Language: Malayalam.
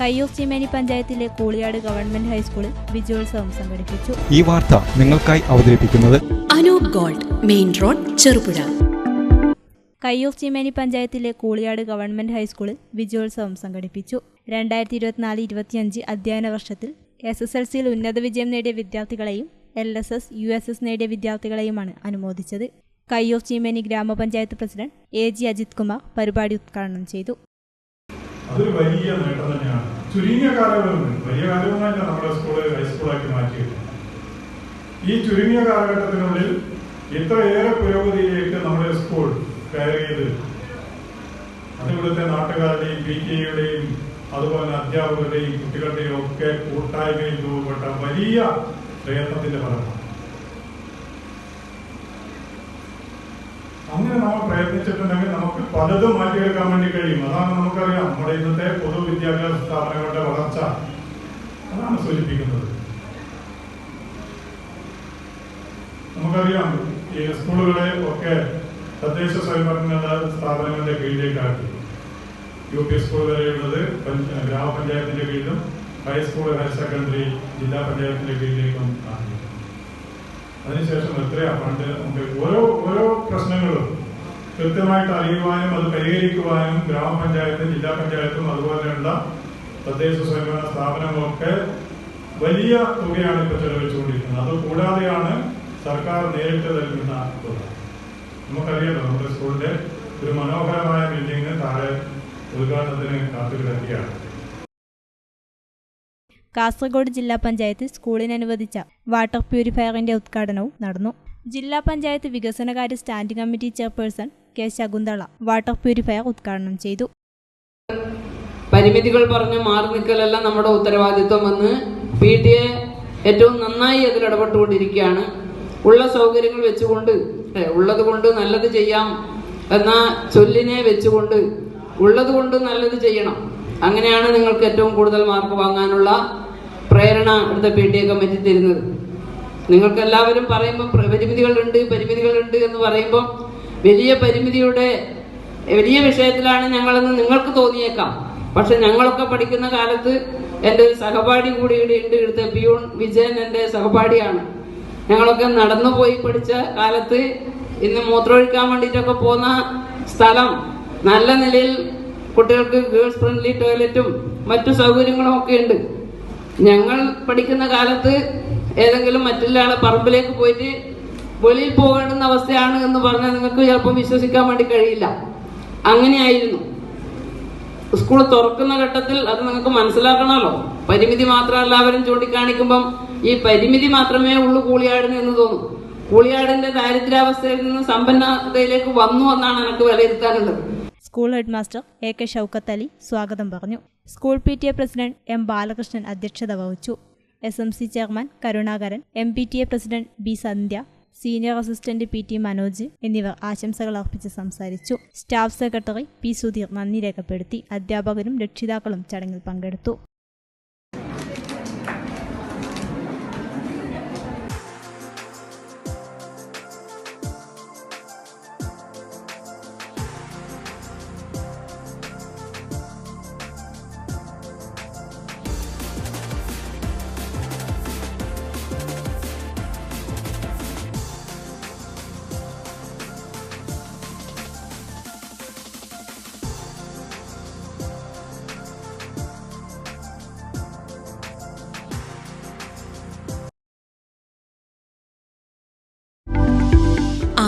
കയ്യൂർ ചീമേനി പഞ്ചായത്തിലെ കൂളിയാട് ഗവൺമെന്റ് ഹൈസ്കൂളിൽ വിജയോത്സവം സംഘടിപ്പിച്ചു. ഈ വാർത്ത നിങ്ങൾക്കായി അവതരിപ്പിക്കുന്നത് Anoop gold main road Cherupuzha. Kayyur Cheemeni പഞ്ചായത്തിലെ കൂളിയാട് ഗവൺമെന്റ് ഹൈസ്കൂളിൽ വിജയോത്സവം സംഘടിപ്പിച്ചു. രണ്ടായിരത്തി ഇരുപത്തിനാല് ഇരുപത്തിയഞ്ച് അധ്യയന വർഷത്തിൽ എസ് എസ് എൽ സിയിൽ ഉന്നത വിജയം നേടിയ വിദ്യാർത്ഥികളെയും L S S U S S നേടിയ വിദ്യാർത്ഥികളെയുമാണ് അനുമോദിച്ചത്. കയ്യൂർ ചീമേനി ഗ്രാമപഞ്ചായത്ത് president A G Ajith Kumar പരിപാടി ഉദ്ഘാടനം ചെയ്തു. അതൊരു വലിയ നേട്ടം തന്നെയാണ്. ചുരുങ്ങിയ കാലയളവിൽ വലിയ കാലമൊന്നുമല്ല നമ്മുടെ സ്കൂൾ ഹൈസ്കൂളാക്കി മാറ്റിയിട്ടുണ്ട് ഈ ചുരുങ്ങിയ കാലഘട്ടത്തിനുള്ളിൽ ഇത്രയേറെ പുരോഗതിയിലേക്ക് നമ്മുടെ സ്കൂൾ കയറിയത് അതിവിടുത്തെ നാട്ടുകാരുടെയും പി ടി അതുപോലെ അധ്യാപകരുടെയും കുട്ടികളുടെയും ഒക്കെ കൂട്ടായ്മയിൽ രൂപപ്പെട്ട വലിയ പ്രയത്നത്തിന്റെ ഫലമാണ്. അങ്ങനെ നമ്മൾ പ്രയത്നിച്ചിട്ടുണ്ടെങ്കിൽ നമുക്ക് പലതും മാറ്റിയെടുക്കാൻ വേണ്ടി കഴിയും. അതാണ് നമുക്കറിയാം. നമ്മുടെ ഇന്നത്തെ പൊതുവിദ്യാഭ്യാസ സ്ഥാപനങ്ങളുടെ വളർച്ച. അതാണ് സൂചിപ്പിക്കുന്നത്. നമുക്കറിയാം ഈ സ്കൂളുകളെ ഒക്കെ തദ്ദേശ സ്വയംഭരണ സ്ഥാപനങ്ങളുടെ കീഴിലേക്കാക്കി യു പി സ്കൂൾ വരെയുള്ളത് ഗ്രാമപഞ്ചായത്തിന്റെ കീഴിലും ഹൈസ്കൂൾ ഹയർ സെക്കൻഡറി ജില്ലാ പഞ്ചായത്തിന്റെ കീഴിലേക്കും അതിനുശേഷം എത്രയാ? പണ്ട് ഓരോ ഓരോ പ്രശ്നങ്ങളും കൃത്യമായിട്ട് അറിയുവാനും അത് പരിഹരിക്കുവാനും ഗ്രാമപഞ്ചായത്തും ജില്ലാ പഞ്ചായത്തും അതുപോലെയുള്ള തദ്ദേശ സ്വയംഭരണ സ്ഥാപനങ്ങളൊക്കെ വലിയ തുകയാണ് ഇപ്പോൾ ചെലവഴിച്ചുകൊണ്ടിരിക്കുന്നത്. അത് കൂടാതെയാണ് സർക്കാർ നേരിട്ട് നൽകുന്ന തുക. നമ്മുടെ സ്കൂളിന്റെ ഒരു മനോഹരമായ ബിൽഡിംഗ് താഴെ ഉദ്ഘാടനത്തിന് കാത്തുകിടക്കുകയാണ്. കാസർഗോഡ് ജില്ലാ പഞ്ചായത്ത് സ്കൂളിന് അനുവദിച്ച വാട്ടർ പ്യൂരിഫയറിന്റെ ഉദ്ഘാടനവും നടന്നു. ജില്ലാ പഞ്ചായത്ത് വികസനകാര്യ standing committee chairperson K Shakunthala water purifier ഉദ്ഘാടനം ചെയ്തു. പരിമിതികൾ പറഞ്ഞ് മാറി നിൽക്കലല്ല നമ്മുടെ ഉത്തരവാദിത്വമെന്ന് പി ടി എ ഏറ്റവും നന്നായി അതിൽ ഇടപെട്ടുകൊണ്ടിരിക്കുകയാണ്. ഉള്ള സൗകര്യങ്ങൾ വെച്ചുകൊണ്ട് ഉള്ളത് കൊണ്ട് നല്ലത് ചെയ്യാം എന്ന ചൊല്ലിനെ വെച്ചുകൊണ്ട് ഉള്ളത് കൊണ്ട് നല്ലത് ചെയ്യണം. അങ്ങനെയാണ് നിങ്ങൾക്ക് ഏറ്റവും കൂടുതൽ മാർക്ക് വാങ്ങാനുള്ള പ്രേരണ ഇവിടുത്തെ പി ടി എ കമ്മിറ്റി തരുന്നത്. നിങ്ങൾക്ക് എല്ലാവരും പറയുമ്പോൾ പരിമിതികളുണ്ട് പരിമിതികളുണ്ട് എന്ന് പറയുമ്പോൾ വലിയ പരിമിതിയുടെ വലിയ വിഷയത്തിലാണ് ഞങ്ങളെന്ന് നിങ്ങൾക്ക് തോന്നിയേക്കാം. പക്ഷെ ഞങ്ങളൊക്കെ പഠിക്കുന്ന കാലത്ത് എന്റെ ഒരു സഹപാഠി കൂടി ഉണ്ട് ഇവിടുത്തെ പിയൂൺ വിജയൻ എന്റെ സഹപാഠിയാണ്. ഞങ്ങളൊക്കെ നടന്നു പോയി പഠിച്ച കാലത്ത് ഇന്ന് മൂത്രമൊഴിക്കാൻ വേണ്ടിയിട്ടൊക്കെ പോകുന്ന സ്ഥലം നല്ല നിലയിൽ കുട്ടികൾക്ക് ഗേൾസ് ഫ്രണ്ട്ലി ടോയ്ലറ്റും മറ്റു സൗകര്യങ്ങളും ഒക്കെ ഉണ്ട്. ഞങ്ങൾ പഠിക്കുന്ന കാലത്ത് ഏതെങ്കിലും മറ്റുള്ള പറമ്പിലേക്ക് പോയിട്ട് വെളിയിൽ പോകേണ്ടുന്ന അവസ്ഥയാണ് എന്ന് പറഞ്ഞാൽ നിങ്ങൾക്ക് ചിലപ്പോൾ വിശ്വസിക്കാൻ വേണ്ടി കഴിയില്ല. അങ്ങനെയായിരുന്നു. സ്കൂൾ തുറക്കുന്ന ഘട്ടത്തിൽ അത് നിങ്ങൾക്ക് മനസ്സിലാക്കണമല്ലോ. പരിമിതി മാത്രം എല്ലാവരും ചൂണ്ടിക്കാണിക്കുമ്പം ഈ പരിമിതി മാത്രമേ ഉള്ളൂ കൂളിയാടിന് എന്ന് തോന്നും. കൂളിയാടിന്റെ ദാരിദ്ര്യാവസ്ഥയിൽ നിന്ന് സമ്പന്നതയിലേക്ക് വന്നു എന്നാണ് എനിക്ക് വിലയിരുത്താനുള്ളത്. School headmaster A K Shoukath Ali സ്വാഗതം പറഞ്ഞു. School P T A president M Balakrishnan അധ്യക്ഷത വഹിച്ചു. S M C chairman Karunakaran M P T A president B Sandhya senior assistant P T Manoj എന്നിവർ ആശംസകൾ അർപ്പിച്ച് സംസാരിച്ചു. സ്റ്റാഫ് സെക്രട്ടറി പി സുധീർ നന്ദി രേഖപ്പെടുത്തി. അധ്യാപകരും രക്ഷിതാക്കളും ചടങ്ങിൽ പങ്കെടുത്തു.